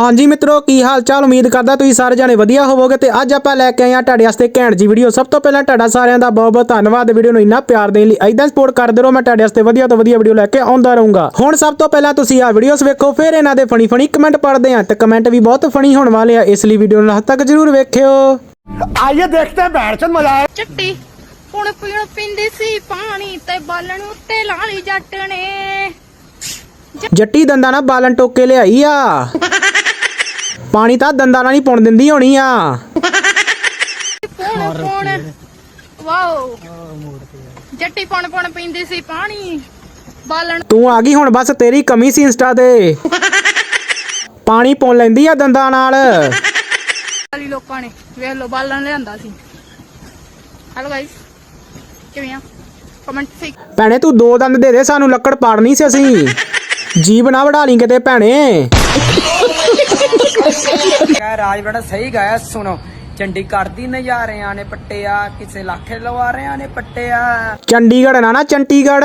ਹਾਂਜੀ ਮਿੱਤਰੋ ਕੀ ਹਾਲ ਚਾਲ ਉਮੀਦ ਕਰਦਾ ਤੁਸੀਂ ਸਾਰੇ ਜਾਣੇ ਵਧੀਆ ਹੋਵੋਗੇ ਤੇ ਅੱਜ ਆਪਾਂ ਲੈ ਕੇ ਆਏ ਆ ਤੁਹਾਡੇ ਵਾਸਤੇ ਘੈਂਟ ਜੀ ਵੀਡੀਓ ਸਭ ਤੋਂ ਪਹਿਲਾਂ ਤੁਹਾਡਾ ਸਾਰਿਆਂ ਦਾ ਬਹੁਤ ਬਹੁਤ ਧੰਨਵਾਦ। ਵੀਡੀਓ ਨੂੰ ਇੰਨਾ ਪਿਆਰ ਦੇਣ ਲਈ ਐਦਾਂ ਸਪੋਰਟ ਕਰਦੇ ਰਹੋ। ਮੈਂ ਤੁਹਾਡੇ ਵਾਸਤੇ ਵਧੀਆ ਤੋਂ ਵਧੀਆ ਵੀਡੀਓ ਲੈ ਕੇ ਆਉਂਦਾ ਰਹੂੰਗਾ। ਹੁਣ ਸਭ ਤੋਂ ਪਹਿਲਾਂ ਤੁਸੀਂ ਆ ਵੀਡੀਓਸ ਵੇਖੋ ਫਿਰ ਇਹਨਾਂ ਦੇ ਫਣੀ ਫਣੀ ਕਮੈਂਟ ਪੜਦੇ ਆ ਤੇ ਕਮੈਂਟ ਵੀ ਬਹੁਤ ਫਣੀ ਹੋਣ ਵਾਲੇ ਆ। ਇਸ ਲਈ ਵੀਡੀਓ ਨੂੰ ਹੱਦ ਤੱਕ ਜ਼ਰੂਰ ਵੇਖਿਓ। ਆਈਏ ਦੇਖਦੇ ਆ ਬੈਠਣ ਮਜ਼ਾ ਆਏ। ਚੱਟੀ ਹੁਣ ਪੀਣ ਪਿੰਦੀ ਸੀ ਪਾਣੀ ਤੇ ਬਾਲਣ ਉੱਤੇ ਲਾਲੀ ਜੱਟ ਨੇ। ਜੱਟੀ ਦੰਦਾਂ ਨਾਲ ਬਾਲਣ ਟੋਕੇ ਲਿਆਈ ਆ। ਪਾਣੀ ਤਾਂ ਦੰਦਾਂ ਨਾਲ ਹੀ ਪੁਣ ਦਿੰਦੀ ਹੋਣੀ ਆ। ਪੌਣ ਪੌਣ ਵਾਓ। ਜੱਟੀ ਪੌਣ ਪੌਣ ਪੀਂਦੀ ਸੀ ਪਾਣੀ। ਬਾਲਣ। ਤੂੰ ਆ ਗਈ ਹੁਣ ਬਸ ਤੇਰੀ ਕਮੀ ਸੀ ਇੰਸਟਾ ਤੇ। ਪਾਣੀ ਪੁਣ ਲੈਂਦੀ ਆ ਦੰਦਾਂ ਨਾਲ। ਵਾਲੀ ਲੋਕਾਂ ਨੇ ਵੇਖ ਲੋ ਬਾਲਣ ਲਿਆਂਦਾ ਸੀ। ਹੈਲੋ ਗਾਇਸ ਕਿਵੇਂ ਆ? ਕਮੈਂਟ ਸੀ ਭੈਣੇ ਤੂੰ ਦੋ ਦੰਦ ਦੇ ਦੇ ਸਾਨੂੰ ਲੱਕੜ ਪਾੜਨੀ ਸੀ ਅਸੀਂ। ਜੀਬ ਨਾ ਵੜਾ ਲਈ ਕਿਤੇ ਭੈਣੇ। ਗਾਇਆ ਰਾਜ ਬੜਾ ਸਹੀ ਗਾਇਆ ਸੁਣੋ। ਚੰਡੀ ਕਰਦੀ ਨਜ਼ਾਰਿਆਂ ਨੇ ਪੱਟਿਆ ਕਿਸੇ ਲਾਖੇ ਲਵਾਰਿਆਂ ਨੇ ਪੱਟਿਆ। ਚੰਡੀਗੜ੍ਹ ਨਾ ਨਾ ਚੰਡੀਗੜ੍ਹ।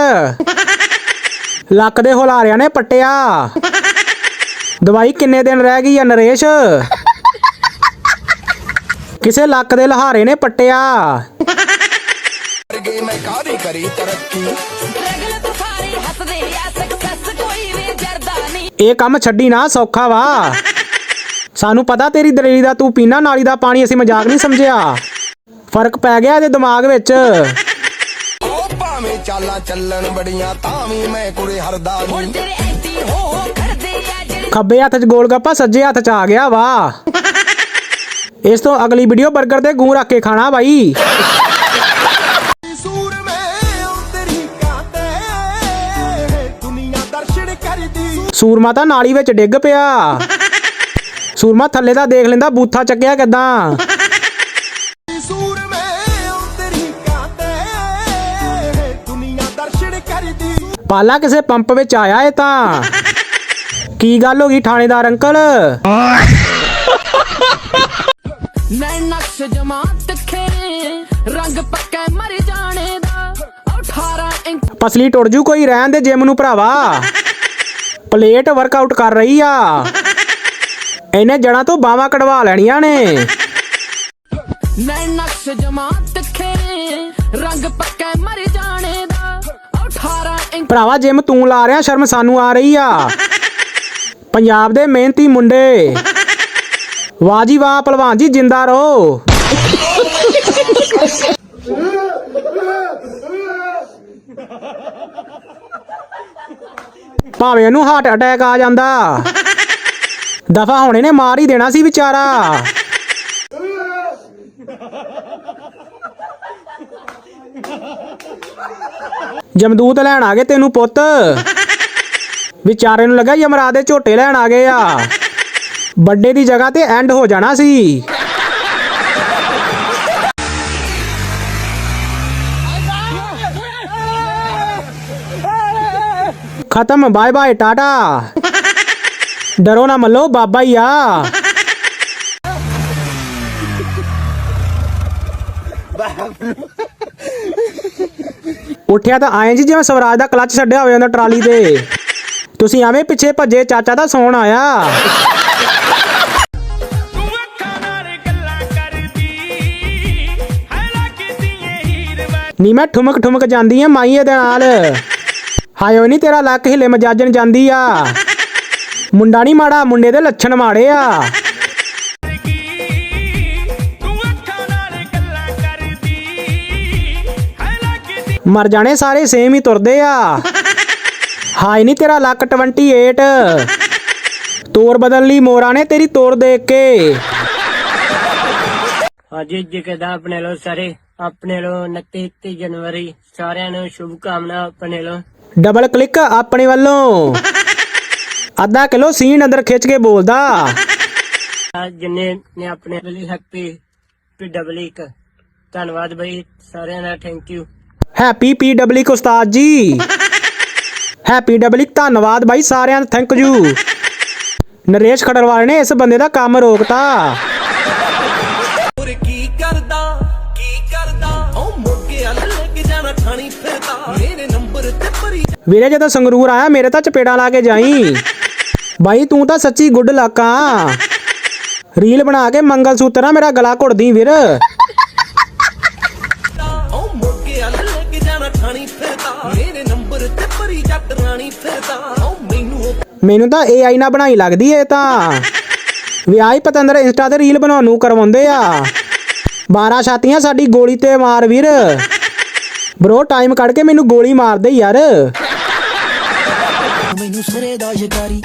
ਲੱਕ ਦੇ ਹੁਲਾਰਿਆਂ ਨੇ ਪੱਟਿਆ। ਦਵਾਈ ਕਿੰਨੇ ਦਿਨ ਰਹਿ ਗਈ ਆ ਨਰੇਸ਼? ਕਿਸੇ ਲੱਕ ਦੇ ਲਹਾਰੇ ਨੇ ਪੱਟਿਆ। ਰਗਲ ਤੁਫਾਰੀ ਹੱਸਦੇ ਆ ਸਕਸੈਸ ਕੋਈ ਵੀ ਜਰਦਾ ਨਹੀਂ ਇਹ ਕੰਮ ਛੱਡੀ ਨਾ ਸੌਖਾ ਵਾ। ਸਾਨੂੰ ਪਤਾ ਤੇਰੀ ਦਲੇਰੀ ਦਾ ਤੂੰ ਪੀਣਾ ਨਾਲੀ ਦਾ ਪਾਣੀ ਅਸੀਂ ਮਜ਼ਾਕ ਨਹੀਂ ਸਮਝਿਆ। ਫ਼ਰਕ ਪੈ ਗਿਆ ਇਹਦੇ ਦਿਮਾਗ ਵਿੱਚ। ਉਹ ਭਾਵੇਂ ਚਾਲਾਂ ਚੱਲਣ ਬੜੀਆਂ ਤਾਂ ਵੀ ਮੈਂ ਕੁੜੇ ਹਰਦਾ ਹੁਣ ਨਹੀਂ ਤੇਰੇ ਐਂਟੀ ਹੋ ਹੋ ਖੜਦੇ ਆ ਜਿਹੜੇ ਖੱਬੇ ਹੱਥ 'ਚ ਗੋਲ ਗੱਪਾ ਸੱਜੇ ਹੱਥ 'ਚ ਆ ਗਿਆ ਵਾ। ਇਸ ਤੋਂ ਅਗਲੀ ਵੀਡੀਓ 버ਗਰ ਤੇ ਗੂੰ ਰੱਖ ਕੇ ਖਾਣਾ ਬਾਈ। ਸੂਰ ਮੈਂ ਤੇਰੀ ਕਾਤੇ ਦੁਨੀਆ ਦਰਸ਼ਨ ਕਰਦੀ। ਸੂਰਮਾ ਤਾਂ ਨਾਲੀ ਵਿੱਚ ਡਿੱਗ ਪਿਆ। ਸੂਰਮਾ ਥੱਲੇ ਦਾ ਦੇਖ ਲੈਂਦਾ ਬੂਥਾ ਚੱਕਿਆ ਕਿਦਾਂ? ਸੂਰ ਮੈਂ ਤੇਰੀ ਕਾਤੇ ਦੁਨੀਆ ਦਰਸ਼ਨ ਕਰਦੀ। ਪਾਲਾ ਕਿਸੇ ਪੰਪ ਵਿੱਚ ਆਇਆ ਏ ਤਾਂ। ਕੀ ਗੱਲ ਹੋ ਗਈ ਥਾਣੇਦਾਰ ਅੰਕਲ? ਮੈਂ ਨਕਸ਼ ਜਮਾ ਤਿੱਖੇ ਰੰਗ ਪੱਕਾ ਮਰ ਜਾਣੇ ਦਾ। 18 ਇੰਚ ਪਸਲੀ ਟੁੱਟ ਜੂ ਕੋਈ ਰਹਿਣ ਦੇ ਜਿਮ ਨੂੰ ਭਰਾਵਾ। ਪਲੇਟ ਵਰਕਆਊਟ ਕਰ ਰਹੀ ਆ। ਇਹਨੇ ਜੜਾਂ ਤੋਂ ਬਾਵਾ ਕਢਵਾ ਲੈਣੀਆਂ ਨੇ। ਮੈਂ ਨਕਸ਼ ਜਮਾ ਤਿੱਖੇ ਰੰਗ ਪੱਕਾ ਮਰ ਜਾਣੇ ਦਾ। 18 ਇੰਚ ਭਰਾਵਾ ਜਿਮ ਤੂੰ ਲਾ ਰਿਆ ਸ਼ਰਮ ਸਾਨੂੰ ਆ ਰਹੀ ਆ। ਪੰਜਾਬ ਦੇ ਮਿਹਨਤੀ ਮੁੰਡੇ। ਵਾਹ ਜੀ ਵਾਹ ਪਹਿਲਵਾਨ ਜੀ ਜਿੰਦਾ ਰਹੋ। ਭਾਵੇਂ ਉਹਨੂੰ ਹਾਰਟ ਅਟੈਕ ਆ ਜਾਂਦਾ। ਦਫਾ ਹੋਣੇ ਨੇ, ਮਾਰ ਹੀ ਦੇਣਾ ਸੀ ਵਿਚਾਰਾ। ਜਮਦੂਤ ਲੈਣ ਆ ਗਏ ਤੈਨੂੰ ਪੁੱਤ। ਵਿਚਾਰੇ ਨੂੰ ਲੱਗਾ ਯਮਰਾ ਦੇ ਝੋਟੇ ਲੈਣ ਆ ਗਏ ਆ। ਵੱਡੇ ਦੀ ਜਗ੍ਹਾ ਤੇ ਐਂਡ ਹੋ ਜਾਣਾ ਸੀ। ਖਤਮ ਬਾਏ ਬਾਏ ਟਾਟਾ। ਡਰੋ ਨਾ ਮੱਲੋ ਬਾਬਾ ਹੀ ਆ। ਉੱਠਿਆ ਤਾਂ ਆਏ ਜੀ ਜਿਵੇਂ ਸਵਰਾਜ ਦਾ ਕਲੱਚ ਛੱਡਿਆ ਹੋਵੇ ਉਹਨਾਂ ਟਰਾਲੀ ਤੇ। ਤੁਸੀਂ ਐਵੇਂ ਪਿੱਛੇ ਭੱਜੇ ਚਾਚਾ ਦਾ ਸੌਣ ਆਇਆ। ਨੀ ਮੈਂ ਠੁਮਕ ਠੁਮਕ ਜਾਂਦੀ ਆ ਮਾਈਏ ਦੇ ਨਾਲ। ਹਾਇਓ ਨਹੀਂ ਤੇਰਾ ਲੱਕ ਹਿਲੇ ਮਜਾਜਣ ਜਾਂਦੀ ਆ। ਮੁੰਡਾ ਨਹੀਂ ਮਾੜਾ ਮੁੰਡੇ ਦੇ ਲੱਛਣ ਮਾੜੇ ਆ। ਮਰ ਜਾਣੇ ਸਾਰੇ ਸੇਮ ਹੀ ਤੁਰਦੇ ਆ। ਹਾਈ ਨਹੀਂ ਤੇਰਾ ਲੱਕ 28 ਤੋਰ ਬਦਲ ਲਈ ਮੋਰਾ ਨੇ ਤੇਰੀ ਤੋਰ ਦੇਖ ਕੇ। ਹਾਂਜੀ ਜਿਕਦਾ ਆਪਣੇ ਲੋ ਸਾਰੇ ਆਪਣੇ ਲੋ 29 30 ਜਨਵਰੀ ਸਾਰਿਆਂ ਨੂੰ ਸ਼ੁਭ ਕਾਮਨਾ ਆਪਣੇ ਲੋ। ਡਬਲ ਕਲਿੱਕ ਆਪਣੇ ਵੱਲੋਂ। ਅੱਧਾ ਕਿਲੋ ਸੀਨ ਅੰਦਰ ਖਿੱਚ ਕੇ ਬੋਲਦਾ। ਜਿੰਨੇ ਨੇ ਆਪਣੇ ਲਈ ਹੈਪੀ ਪੀਡਬਲਿਕ ਧੰਨਵਾਦ ਬਈ ਸਾਰਿਆਂ ਦਾ ਥੈਂਕ ਯੂ ਹੈਪੀ ਪੀ ਡਬਲਿਕ ਉਸਤਾਦ ਜੀ। ਹੈਪੀ ਡਬਲਿਕ ਧੰਨਵਾਦ ਬਾਈ ਸਾਰਿਆਂ ਦਾ ਥੈਂਕ ਯੂ ਨਰੇਸ਼ ਖੜਰਵਾਲ ਨੇ ਇਸ ਬੰਦੇ ਦਾ ਕੰਮ ਰੋਕਤਾ। ਹੋਰ ਕੀ ਕਰਦਾ? ਕੀ ਕਰਦਾ? ਉਹ ਮੋਗੇ ਵੱਲ ਲੈ ਕੇ ਜਾਣਾ ਠਾਣੀ ਫਿਰਦਾ। ਮੇਰੇ ਨੰਬਰ ਤੇ ਭਰੀ ਵੀਰੇ ਜਦੋਂ ਸੰਗਰੂਰ ਆਇਆ ਮੇਰੇ ਤਾਂ ਚਪੇੜਾ ਲਾ ਕੇ ਜਾਈ। ਬਾਈ ਤੂੰ ਤਾਂ ਸੱਚੀ ਗੁੱਡ ਲੱਕ ਆ। ਰੀਲ ਬਣਾ ਕੇ ਮੰਗਲ ਸੂਤਰ ਮੇਰਾ ਗਲਾ ਘੁੱਟਦੀ ਵੀਰ ਉਹ ਮੋਗੇ ਵੱਲ ਲੈ ਕੇ ਜਾਣਾ ਠਾਣੀ ਫਿਰਦਾ। ਮੇਰੇ ਨੰਬਰ ਤੇ ਭਰੀ ਜੱਟ ਰਾਣੀ ਫਿਰਦਾ। ਉਹ ਮੈਨੂੰ ਉਹ ਮੈਨੂੰ ਤਾਂ AI ਨਾਲ ਬਣਾਈ ਲੱਗਦੀ ਏ ਤਾਂ। ਵਿਆਹ ਪਤੰਦਰ ਇੰਸਟਾ ਤੇ ਰੀਲ ਬਣਾਉਣ ਨੂੰ ਕਰਵਾਉਂਦੇ ਆ। 12 ਛਾਤੀਆਂ ਸਾਡੀ ਗੋਲੀ ਤੇ ਮਾਰ ਵੀਰ। ਬ్రో ਟਾਈਮ ਕੱਢ ਕੇ ਮੈਨੂੰ ਗੋਲੀ ਮਾਰ ਦੇ ਯਾਰ। ਮੈਨੂੰ ਸਰੇ ਦਾ ਸ਼ਿਕਾਰੀ।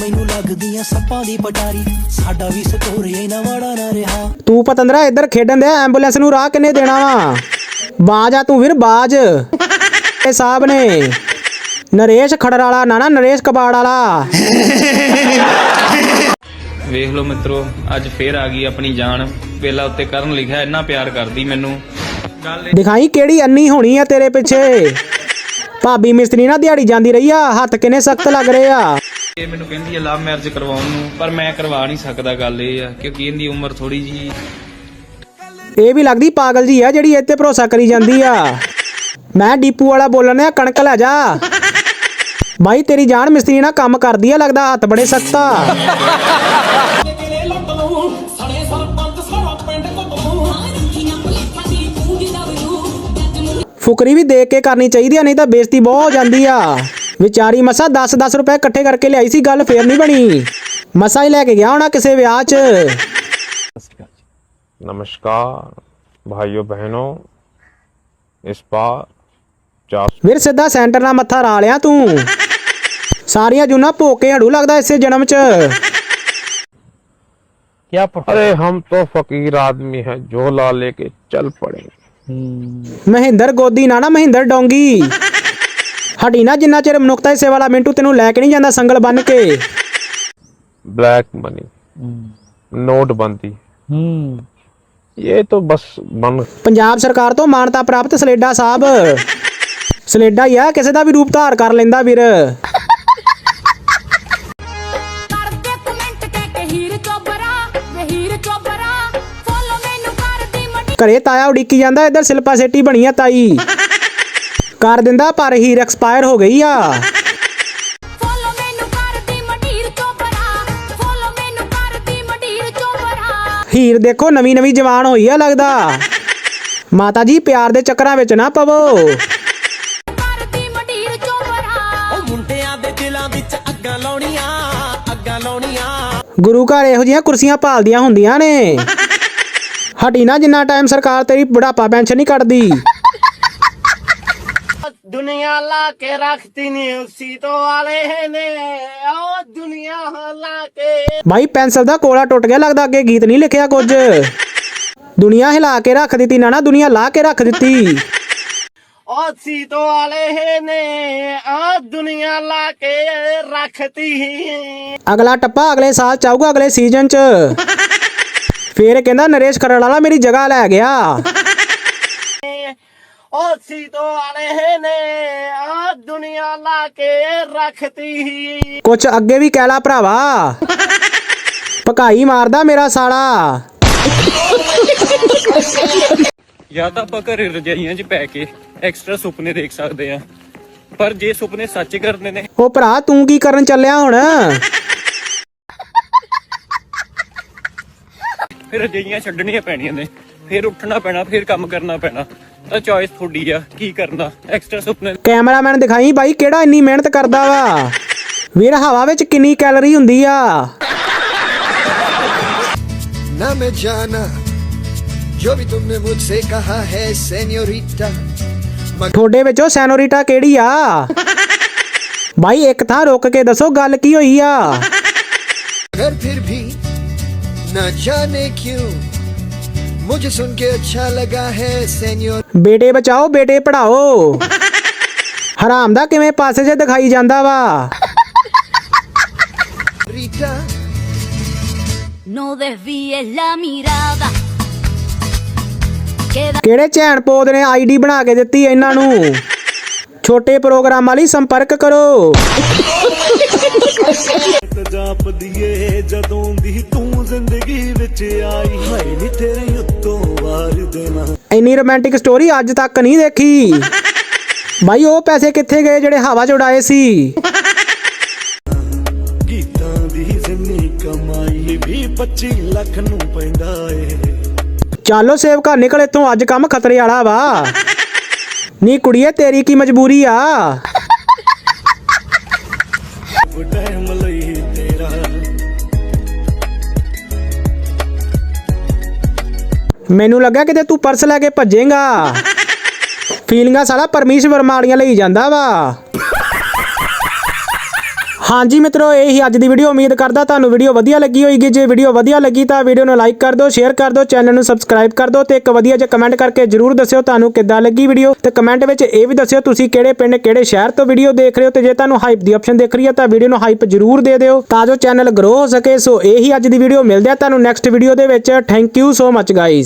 ਮੈਨੂੰ ਲੱਗਦੀ ਐ ਸੱਪਾਂ ਦੀ ਪਟਾਰੀ। ਸਾਡਾ ਵੀ ਸਟੋਰੀ ਇੰਨਾ ਮਾੜਾ ਨਾ ਰਿਹਾ। ਤੂੰ ਪਤੰਦਰਾ ਇੱਧਰ ਖੇਡਣ ਦੇ ਐਂਬੂਲੈਂਸ ਨੂੰ ਰਾਹ ਕਿੰਨੇ ਦੇਣਾ ਵਾ? ਬਾਜ ਆ ਤੂੰ ਵੀਰ ਬਾਜ। ਇਹ ਸਾਹਿਬ ਨੇ। ਨਰੇਸ਼ ਖੜਰ ਵਾਲਾ ਨਾ ਨਾ ਨਰੇਸ਼ ਕਬਾੜ ਵਾਲਾ। ਵੇਖ ਲਓ ਮਿੱਤਰੋ ਅੱਜ ਫੇਰ ਆ ਗਈ ਆਪਣੀ ਜਾਨ। ਵੇਲਾ ਉੱਤੇ ਕਰਨ ਲਿਖਿਆ ਇੰਨਾ ਪਿਆਰ ਕਰਦੀ ਮੈਨੂੰ। ਦਿਖਾਈ ਕਿਹੜੀ ਅੰਨੀ ਹੋਣੀ ਆ ਤੇਰੇ ਪਿੱਛੇ? ਭਾਬੀ ਮਿਸਤਰੀ ਨਾਲ ਦਿਹਾੜੀ ਜਾਂਦੀ ਰਹੀ ਆ ਹੱਥ ਕਿੰਨੇ ਸਖਤ ਲੱਗ ਰਹੇ ਆ। ਇਹ ਮੈਨੂੰ ਕਹਿੰਦੀ ਹੈ ਲਵ ਮੈਰਿਜ ਕਰਵਾਉਣ ਨੂੰ, ਪਰ ਮੈਂ ਕਰਵਾ ਨਹੀਂ ਸਕਦਾ ਗੱਲ ਇਹ ਆ, ਕਿਉਂਕਿ ਇਹਦੀ ਉਮਰ ਥੋੜੀ ਜੀ ਇਹ ਵੀ ਲੱਗਦੀ ਪਾਗਲ ਜੀ ਆ ਜਿਹੜੀ ਇੱਥੇ ਭਰੋਸਾ ਕਰੀ ਜਾਂਦੀ ਆ। ਮੈਂ ਡੀਪੂ ਵਾਲਾ ਬੋਲਣ ਆ ਕਣਕ ਲੈ ਜਾ। ਬਾਈ, ਤੇਰੀ ਜਾਨ ਮਿਸਤਰੀ ਨਾਲ ਕੰਮ ਕਰਦੀ ਆ, ਲੱਗਦਾ ਹੱਥ ਬੜੇ ਸਖਤ ਫੁਕਰੀ ਵੀ ਦੇਖ ਕੇ ਕਰਨੀ ਚਾਹੀਦੀ ਆ, ਨਹੀਂ ਤਾਂ ਬੇਇੱਜ਼ਤੀ ਬਹੁਤ ਹੋ ਜਾਂਦੀ ਆ। ਵਿਚਾਰੀ ਮਸਾ 10-10 ਰੁਪਏ ਇਕੱਠੇ ਕਰਕੇ ਲਿਆਈ ਸੀ ਗੱਲ ਫੇਰ ਨਹੀਂ ਬਣੀ ਮਸਾ ਹੀ ਲੈ ਕੇ ਗਿਆ ਹੋਣਾ ਕਿਸੇ ਵਿਆਹ 'ਚ नमस्कार भाइयों बहनों इस बार चार ਵੀਰ ਸਿੱਧਾ ਸੈਂਟਰ ਨਾਲ ਮੱਥਾ ਰਾ ਲਿਆ ਤੂੰ ਸਾਰੀਆਂ ਜੁਨਾ ਭੋਗ ਕੇ ਹੜੂ ਲੱਗਦਾ ਇਸੇ ਜਨਮ 'ਚ अरे हम तो फकीर आदमी हैं झोला लेके चल पड़ेंगे ਮਹਿੰਦਰ ਗੋਦੀ ਨਾ ਨਾ ਮਹਿੰਦਰ ਡੋਂਗੀ ਹਟੀ ਨਾ ਜਿੰਨਾ ਚਿਰ ਮਨੁੱਖਤਾ ਹਿੱਸੇ ਵਾਲਾ ਮਿੰਟੂ ਤੈਨੂੰ ਲੈ ਕੇ ਨਹੀਂ ਜਾਂਦਾ ਸੰਗਲ ਬੰਨ ਕੇ ब्लैक मनी नोटबंदी ये तो बस बन ਪੰਜਾਬ ਸਰਕਾਰ ਤੋਂ ਮਾਨਤਾ ਪ੍ਰਾਪਤ ਸਲੇਡਾ ਸਾਹਿਬ ਸਲੇਡਾ ਹੀ ਆ ਕਿਸੇ ਦਾ ਵੀ ਰੂਪ ਧਾਰ ਕਰ ਲੈਂਦਾ ਵੀਰ ਕਰਦੇ ਕਮੈਂਟ ਕਹਿ ਕੇ ਹੀਰ ਚੋਬਰਾ ਵੇ ਹੀਰ ਚੋਬਰਾ ਫੋਲੋ ਮੈਨੂੰ ਕਰਦੀ ਮੜੀ ਘਰੇ ਤਾਇਆ ਉਡੀਕੀ ਜਾਂਦਾ ਇੱਧਰ ਸਿਲਪਾ ਸੇਟੀ ਬਣੀ ਆ ਤਾਈ ਕਰ ਦਿੰਦਾ ਪਰ ਹੀਰ ਐਕਸਪਾਇਰ ਹੋ ਗਈ ਆ। ਫੋਲੋ ਮੈਨੂੰ ਕਰਦੀ ਮਡੀਰ ਚੋਬਰਾ ਫੋਲੋ ਮੈਨੂੰ ਕਰਦੀ ਮਡੀਰ ਚੋਬਰਾ ਹੀਰ ਦੇਖੋ ਨਵੀਂ ਨਵੀਂ ਜਵਾਨ ਹੋਈ ਆ ਲੱਗਦਾ। ਮਾਤਾ ਜੀ ਪਿਆਰ ਦੇ ਚੱਕਰਾਂ ਵਿੱਚ ਨਾ ਪਵੋ। ਕਰਦੀ ਮਡੀਰ ਚੋਬਰਾ ਉਹ ਮੁੰਡਿਆਂ ਦੇ ਦਿਲਾਂ ਵਿੱਚ ਅੱਗਾਂ ਲਾਉਣੀਆਂ ਅੱਗਾਂ ਲਾਉਣੀਆਂ। ਗੁਰੂ ਘਰ ਇਹੋ ਜਿਹੀਆਂ ਕੁਰਸੀਆਂ ਭਾਲਦੀਆਂ ਹੁੰਦੀਆਂ ਨੇ। ਹਟੀ ਨਾ ਜਿੰਨਾ ਟਾਈਮ ਸਰਕਾਰ ਤੇਰੀ ਬੁਢਾਪਾ ਪੈਨਸ਼ਨ ਨਹੀਂ ਕੱਢਦੀ। ਦੁਨੀਆ ਲਾ ਕੇ ਰੱਖਤੀ ਨੀ ਉਸੀ ਤੋਂ ਵਾਲੇ ਨੇ। ਉਹ ਦੁਨੀਆ ਲਾ ਕੇ। ਬਾਈ ਪੈਨਸਲ ਦਾ ਕੋਲਾ ਟੁੱਟ ਗਿਆ ਲੱਗਦਾ ਅੱਗੇ ਗੀਤ ਨਹੀਂ ਲਿਖਿਆ ਕੁਝ। ਦੁਨੀਆ ਹਿਲਾ ਕੇ ਰੱਖ ਦਿੱਤੀ ਨਾ ਨਾ ਦੁਨੀਆ ਲਾ ਕੇ ਰੱਖ ਦਿੱਤੀ। ਸੀ ਤੋਂ ਵਾਲੇ ਨੇ ਆ ਦੁਨੀਆ ਲਾ ਕੇ ਰੱਖਤੀ। ਅਗਲਾ ਟੱਪਾ ਅਗਲੇ ਸਾਲ ਚਾਹੂਗਾ ਅਗਲੇ ਸੀਜ਼ਨ 'ਚ। ਫੇਰ ਕਹਿੰਦਾ ਨਰੇਸ਼ ਖਰੜ ਵਾਲਾ ਮੇਰੀ ਜਗ੍ਹਾ ਲੈ ਗਿਆ। ਸੀ ਤੋਂ ਵਾਲੇ ਨੇ ਆ ਦੁਨੀਆ ਲਾ ਕੇ ਰੱਖਤੀ ਕੁਛ ਅੱਗੇ ਵੀ ਕਹਿ ਲਾ ਭਰਾਵਾ। ਪਕਾਈ ਮਾਰਦਾ ਮੇਰਾ ਸਾਲਾ। ਜਾਂ ਤਾਂ ਆਪਾਂ ਘਰੇ ਰਜਾਈਆਂ 'ਚ ਪੈ ਕੇ ਐਕਸਟਰਾ ਸੁਪਨੇ ਦੇਖ ਸਕਦੇ ਆ। ਪਰ ਜੇ ਸੁਪਨੇ ਸੱਚ ਕਰਨੇ ਨੇ ਉਹ ਭਰਾ ਤੂੰ ਕੀ ਕਰਨ ਚੱਲਿਆ ਹੁਣ? ਫਿਰ ਰਜਾਈਆਂ ਛੱਡਣੀਆਂ ਪੈਣੀਆਂ ਨੇ ਫਿਰ ਉੱਠਣਾ ਪੈਣਾ ਫਿਰ ਕੰਮ ਕਰਨਾ ਪੈਣਾ। ਤਾਂ ਚੋਇਸ ਤੁਹਾਡੀ ਆ ਕੀ ਕਰਨਾ? ਐਕਸਟਰਾ ਸੁਪਨੇ। ਕੈਮਰਾਮੈਨ ਦਿਖਾਈ ਬਾਈ ਕਿਹੜਾ ਇੰਨੀ ਮਿਹਨਤ ਕਰਦਾ ਵਾ? ਵੀਰ ਹਵਾ ਵਿੱਚ ਕਿੰਨੀ ਕੈਲਰੀ ਹੁੰਦੀ ਆ? ਨਾ ਮੈਂ ਜਾਣਾ ਜੋ ਵੀ ਤੁਮਨੇ ਮੁਝਸੇ ਕਹਾ ਹੈ ਸੈਨਿਓਰੀਟਾ ਤੁਹਾਡੇ ਵਿੱਚੋਂ ਸੈਨੋਰੀਟਾ ਕਿਹੜੀ ਆ? ਬਾਈ ਇੱਕ ਥਾਂ ਰੁਕ ਕੇ ਦੱਸੋ ਗੱਲ ਕੀ ਹੋਈ ਆ? ਫਿਰ ਫਿਰ ਵੀ ਨਾ ਜਾਣੇ ਕਿਉਂ? मुझे सुन के अच्छा लगा है सेन्योर ਬੇਟੇ ਬਚਾਓ ਬੇਟੇ ਪੜਾਓ ਹਰਾਮ ਦਾ ਕਿਵੇਂ ਪਾਸੇ 'ਚ ਦਿਖਾਈ ਜਾਂਦਾ ਵਾ रीटा No desvíes la mirada. Queda ਕਿਹੜੇ ਚੈਨ ਪੋਦ ਨੇ ਆਈਡੀ ਬਣਾ ਕੇ ਦਿੱਤੀ ਇਹਨਾਂ ਨੂੰ ਛੋਟੇ ਪ੍ਰੋਗਰਾਮਾਂ ਲਈ ਸੰਪਰਕ ਕਰੋ ਜਾਪਦੀਏ ਜਦੋਂ ਦੀ ਤੂੰ ਜ਼ਿੰਦਗੀ ਵਿੱਚ ਆਈ ਹਾਏ ਨੀ ਤੇਰੇ ਉੱਤੋਂ ਵਾਰ ਦੇਣਾ ਇੰਨੀ ਰੋਮਾਂਟਿਕ ਸਟੋਰੀ ਅੱਜ ਤੱਕ ਨਹੀਂ ਦੇਖੀ। ਬਾਈ ਉਹ ਪੈਸੇ ਕਿੱਥੇ ਗਏ ਜਿਹੜੇ ਹਵਾ 'ਚ ਉਡਾਏ ਸੀ? ਗੀਤਾਂ 20 25 ਲੱਖ ਨੂੰ ਪੈਂਦਾ ਏ। ਚੱਲੋ ਸੇਵਕਾ ਨਿਕਲ ਇੱਥੋਂ ਅੱਜ ਕੰਮ ਖਤਰੇ ਵਾਲਾ ਵਾ। ਨੀ ਕੁੜੀਏ ਤੇਰੀ ਕੀ ਮਜਬੂਰੀ ਆ? ਟਾਈਮ ਲਈ ਮੈਨੂੰ ਲੱਗਾ ਕਿਤੇ ਤੂੰ ਪਰਸ ਲੈ ਕੇ ਭੱਜੇਗਾ। ਫੀਲਿੰਗਾਂ ਸਾਲਾ ਵਰਮਾ ਵਾਲੀਆਂ ਲਈ ਜਾਂਦਾ ਵਾ। ਹਾਂਜੀ ਮਿੱਤਰੋ, ਇਹ ਹੀ ਅੱਜ ਦੀ ਵੀਡੀਓ ਉਮੀਦ ਕਰਦਾ ਤੁਹਾਨੂੰ ਵੀਡੀਓ ਵਧੀਆ ਲੱਗੀ ਹੋਏਗੀ। ਜੇ ਵੀਡੀਓ ਵਧੀਆ ਲੱਗੀ ਤਾਂ ਵੀਡੀਓ ਨੂੰ ਲਾਈਕ ਕਰ ਦਿਓ ਸ਼ੇਅਰ ਕਰ ਦਿਓ ਚੈਨਲ ਨੂੰ ਸਬਸਕ੍ਰਾਈਬ ਕਰ ਦਿਓ ਤੇ ਇੱਕ ਵਧੀਆ ਜਿਹਾ ਕਮੈਂਟ ਕਰਕੇ ਜਰੂਰ ਦੱਸਿਓ ਤੁਹਾਨੂੰ ਕਿੱਦਾਂ ਲੱਗੀ ਵੀਡੀਓ ਤੇ ਕਮੈਂਟ ਵਿੱਚ ਇਹ ਵੀ ਦੱਸਿਓ ਤੁਸੀਂ ਕਿਹੜੇ ਪਿੰਡ, ਕਿਹੜੇ ਸ਼ਹਿਰ ਤੋਂ ਵੀਡੀਓ ਦੇਖ ਰਹੇ ਹੋ ਤੇ ਜੇ ਤੁਹਾਨੂੰ ਹਾਈਪ ਦੀ ਆਪਸ਼ਨ ਦਿਖ ਰਹੀ ਹੈ ਤਾਂ ਵੀਡੀਓ ਨੂੰ ਹਾਈਪ ਜਰੂਰ ਦੇ ਦਿਓ ਤਾਂ ਜੋ ਚੈਨਲ ਗਰੋ ਹੋ ਸਕੇ। ਸੋ ਇਹ ਹੀ ਅੱਜ ਦੀ ਵੀਡੀਓ ਮਿਲਦੇ ਆ ਤੁਹਾਨੂੰ ਨੈਕਸਟ ਵੀਡੀਓ ਦੇ ਵਿੱਚ। Thank you so much guys